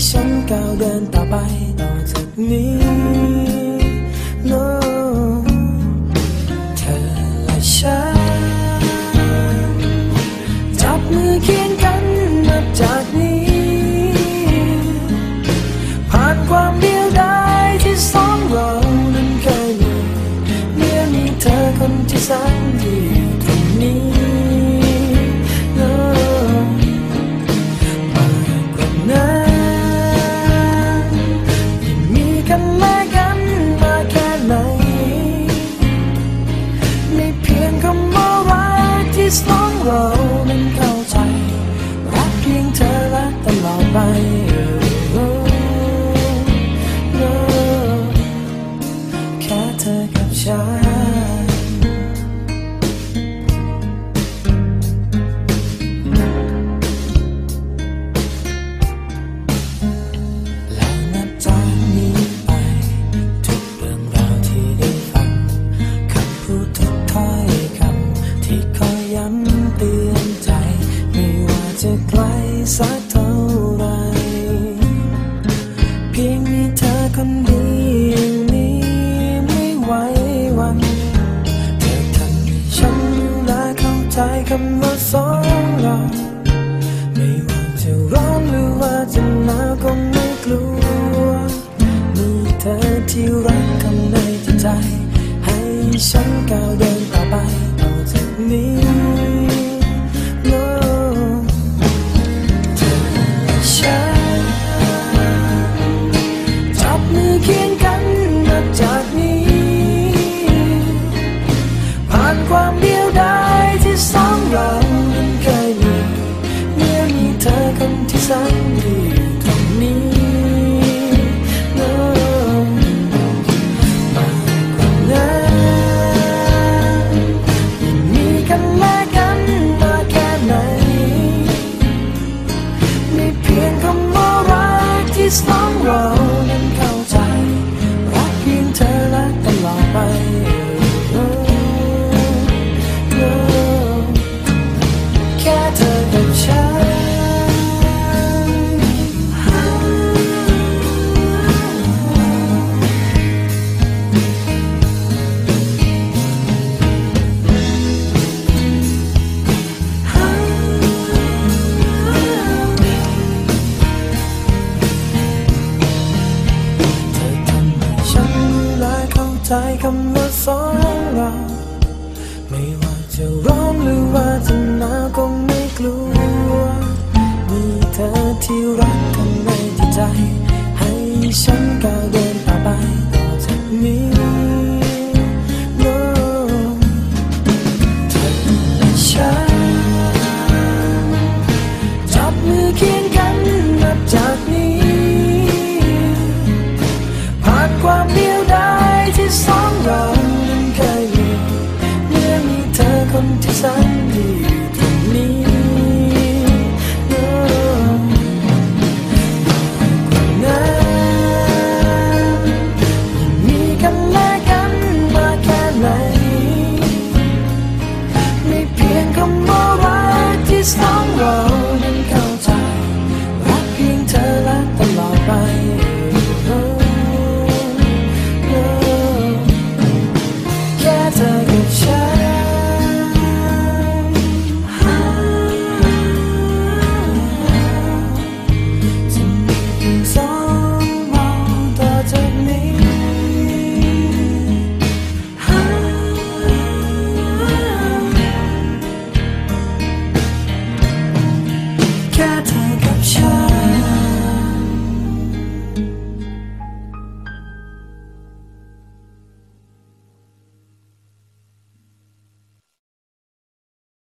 ฉัน大，白到这เคำว่าสองเรา ไม่ว่าจะร้อนหรือว่าจะหนาวก็ไม่กลัว มีเธอที่รักคำในใจ ให้ฉันก้าวเดินต่อไปต่อจากนี้ ใจคำว่าสองเรา ไม่ว่าจะ